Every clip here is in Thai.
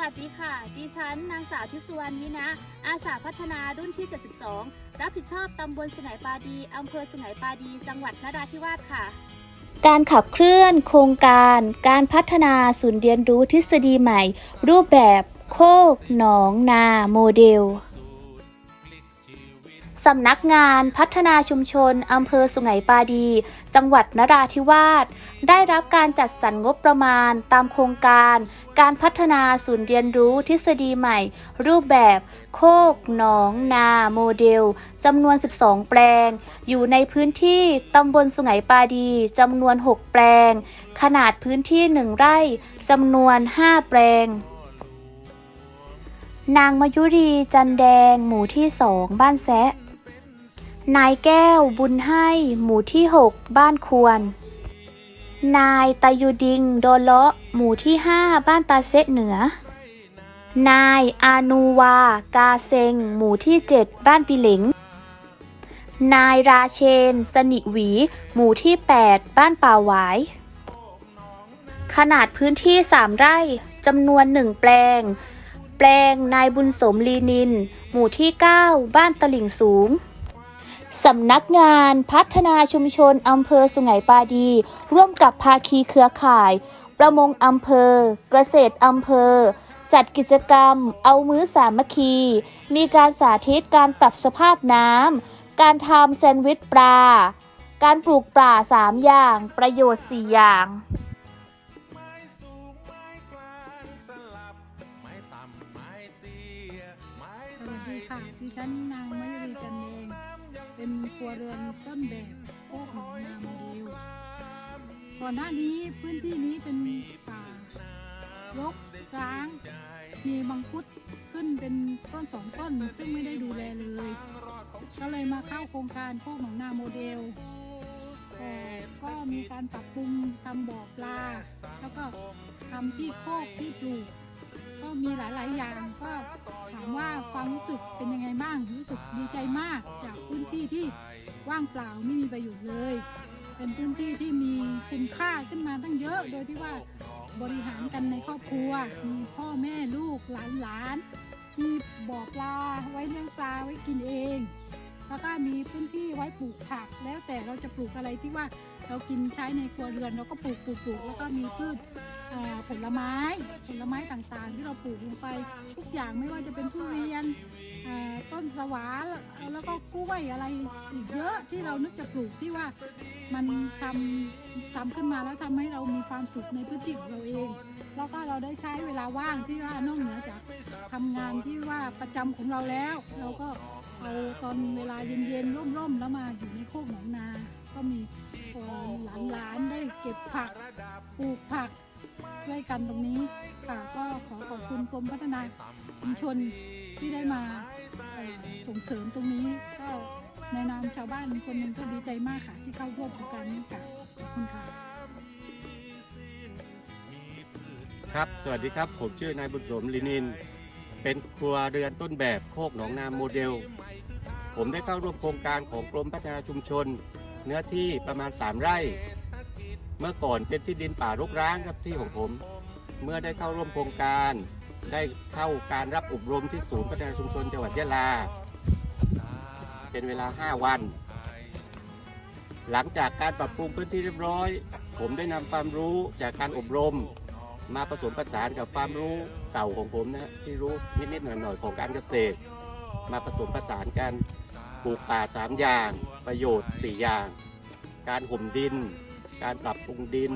วัสดีค่ะ ดิฉันนางสาวทิพวรรณวินะ อาสาพัฒนารุ่นที่ 72 รับผิดชอบตำบลสงไหงปาดี อำเภอสงไหงปาดี จังหวัดนราธิวาสค่ะ การขับเคลื่อนโครงการ การพัฒนาศูนย์เรียนรู้ทฤษฎีใหม่ รูปแบบโคกหนองนาโมเดล สำนักงานพัฒนาชุมชนอำเภอสุไหงปาดี จังหวัดนราธิวาสได้รับการจัดสรรงบประมาณตามโครงการ การพัฒนาศูนย์เรียนรู้ทฤษฎีใหม่ รูปแบบ โคกหนองนาโมเดลจำนวน 12 แปลง อยู่ในพื้นที่ตำบลสุไหงปาดีจำนวน 6 แปลง ขนาดพื้นที่ 1 ไร่จำนวน 5 แปลงนางมายุรีจันแดง หมู่ที่2บ้านแซะ นายแก้วบุญให้หมู่ที่ 6 บ้านควร นายตายุดิงโดเลาะหมู่ที่ 5 บ้านตาเซะเหนือ นายอานูวา กาเซง หมู่ที่ 7 บ้านปีเหลงนายราเชน สนิหวี หมู่ที่ 8 บ้านป่าหวาย ขนาดพื้นที่ 3 ไร่จำนวน 1 แปลง แปลงนายบุญสมลีนิน หมู่ที่ 9 บ้านตลิ่งสูง สำนักงานพัฒนาชุมชนอำเภอสุไหงปาดี ร่วมกับภาคีเครือข่าย ประมงอำเภอ เกษตรอำเภอ จัดกิจกรรม เอามื้อสามัคคี มีการสาธิตการปรับสภาพน้ำ การทำแซนด์วิชปลา การปลูกป่า 3 อย่าง ประโยชน์ 4 อย่าง ค่ะดิฉันนางมยุรีจันเองเป็นครัวเรือนต้นแบบโคกหนองนาโมเดลก่อนหน้านี้พื้นที่นี้เป็นป่ารกร้าง มีมังคุดขึ้นเป็นต้นสองต้น ซึ่งไม่ได้ดูแลเลย ก็เลยมาเข้าโครงการโคกหนองนาโมเดลแต่ก็มีการปรับปรุงทำบ่อปลา แล้วก็ทำที่โคกที่ปลูก ว่าความรู้สึกเป็นยังไงบ้างรู้สึกดีใจมากจากพื้นที่ที่ว่างเปล่าไม่มีประโยชน์เลย เป็นพื้นที่ที่มีคุณค่าขึ้นมาตั้งเยอะ โดยที่ว่าบริหารกันในครอบครัวมีพ่อแม่ลูกหลานหลานๆมีบ่อปลาไว้เลี้ยงปลาไว้กินเอง แล้วก็มีพื้นที่ไว้ปลูกผัก แล้วแต่เราจะปลูกอะไรที่ว่าเรากินใช้ในครัวเรือนเราก็ปลูกปลูกปลูกแล้วก็มีพืชผลไม้ผลไม้ต่างๆ ที่เราปลูกลงไปทุกอย่างไม่ว่าจะเป็นทุเรียนต้นสวาแล้วก็กล้วยอะไรอีกเยอะที่เรานึกจะปลูกที่ว่ามันทำทำขึ้นมาแล้วทำให้เรามีความสุขในพื้นที่ของเราเอง แล้วก็เราได้ใช้เวลาว่างที่ว่านอกเหนือจากทำงานที่ว่าประจำของเราแล้ว เราก็เอาตอนเวลาเย็นๆร่มๆแล้วมาอยู่ในโคกหนองนา ก็มีหลานๆได้เก็บผักปลูกผักด้วยกันตรงนี้ค่ะก็ขอขอบคุณกรมพัฒนาชุมชนที่ได้มาส่งเสริมตรงนี้ก็ในนามชาวบ้านคนหนึ่งก็ดีใจมากค่ะที่เข้าร่วมโครงการนี้ค่ะขอบคุณค่ะ ครับ สวัสดีครับ ผมชื่อนายบุญสมลินิน เป็นครัวเรือนต้นแบบโคกหนองนาโมเดล ผมได้เข้าร่วมโครงการของกรมพัฒนาชุมชน เนื้อที่ประมาณ 3 ไร่ เมื่อก่อนเป็นที่ดินป่ารกร้างครับที่ของผม เมื่อได้เข้าร่วมโครงการ ได้เข้าการรับอบรมที่ศูนย์พัฒนาชุมชนจังหวัดยะลา เป็นเวลา 5 วัน หลังจากการปรับปรุงพื้นที่เรียบร้อย ผมได้นำความรู้จากการอบรม มาผสมผสานกับความรู้เก่าของผมนะที่รู้นิดๆหน่อยๆของการเกษตร มาผสมผสานกันปลูกป่าสามอย่าง ประโยชน์สี่อย่าง การห่มดิน การปรับปรุงดิน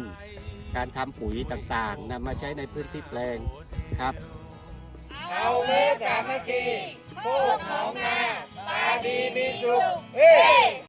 การทำปุ๋ยต่างๆนำมาใช้ในพื้นที่แปลงครับเอาเมื่อสามัคคีโคกหนองนาตาดีมีสุขเฮ้